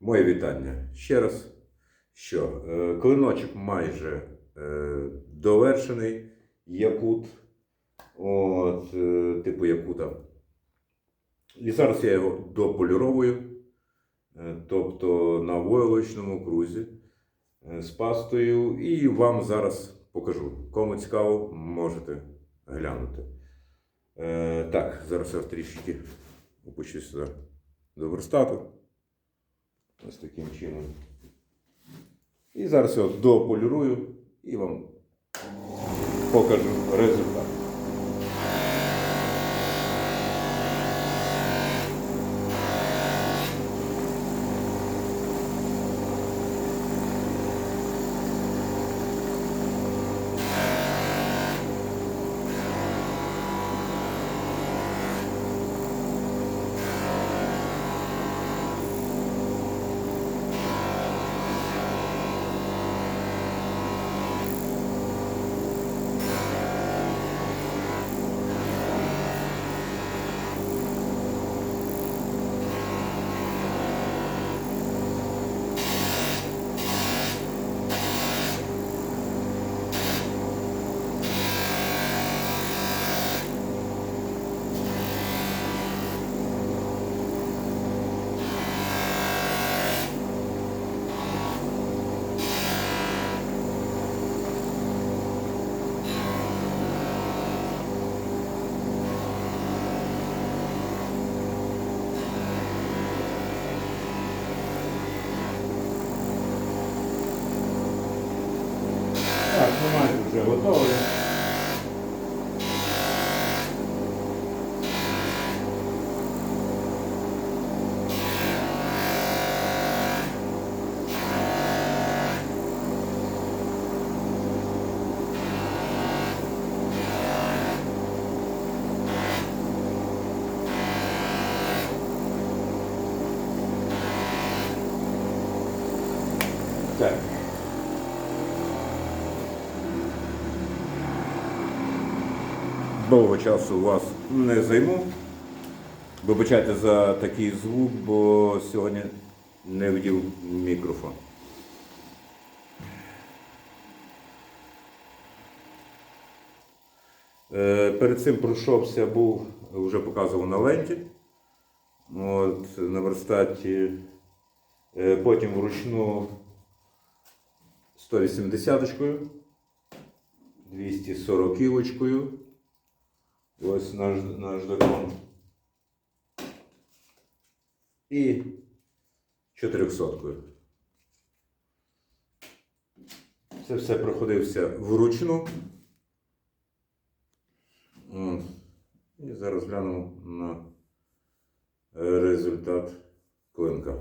Моє вітання ще раз. Що е, клиночок майже е, довершений, якут, от, е, типу якута. І зараз я його дополіровую, тобто на войлочному крузі з пастою, і вам зараз покажу. Кому цікаво, можете глянути. Так, зараз я трішки опущу сюди до верстату. Ось таким чином. І зараз його дополірую і вам покажу результат. Майже вже готовий. Так. Довго часу вас не займу. Вибачайте за такий звук, бо сьогодні не вдів мікрофон. Е, Перед цим пройшовся, був, вже показував на ленті. От, на верстаті. Е, Потім вручну 180-очкою, 240 кілочкою. Ось наш, закон. І 400-кою. Це все проходився вручну. І зараз глянемо на результат клинка,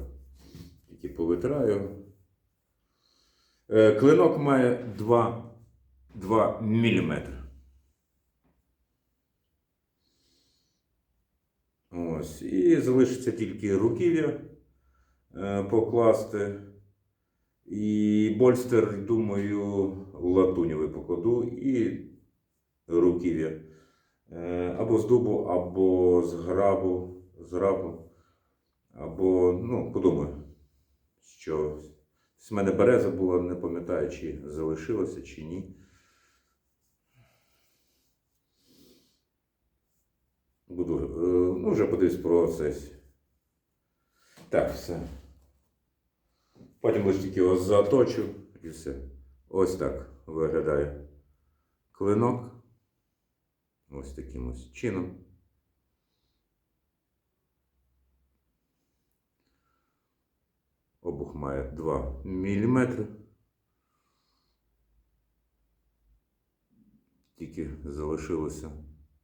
який повитираю. Е, Клинок має 2, 2 мм. Ось. І залишиться тільки руків'я е, покласти. І больстер, думаю, латунєвий покладу і руків'я. Е, Або з дубу, або з грабу, з грабу, або, ну, подумаю, що з мене береза була, не пам'ятаю, чи залишилася, чи ні. Буду, е, ну, вже подивись процес. Так, все. Потім лише тільки його заточу і все. Ось так виглядає клинок. Ось таким ось чином. Обух має 2 мм. Тільки залишилося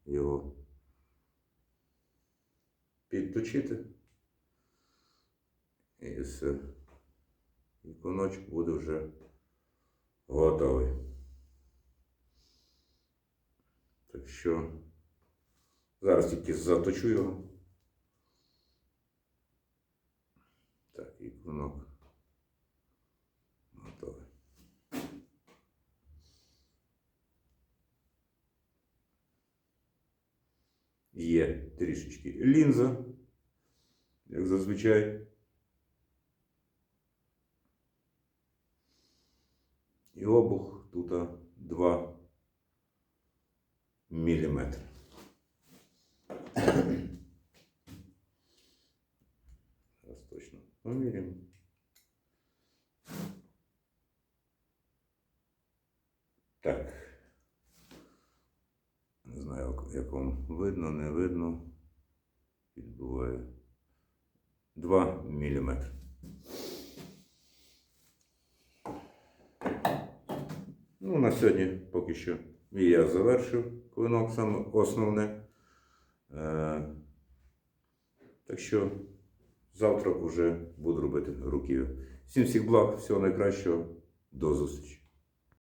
його підточити. І все. І коночок буде вже готовий. Так що зараз тільки заточу його. Так, і клинок готовий. Є трішечки лінза, як зазвичай. І обух тут 2 мм. Зараз точно поміряємо. Так. Не знаю, як вам видно, не видно. Відбуває. 2 міліметри. Ну, на сьогодні поки що і я завершив клинок саме основне. Е, так що завтра вже буду робити руків'я. Всім всіх благ, всього найкращого, до зустрічі.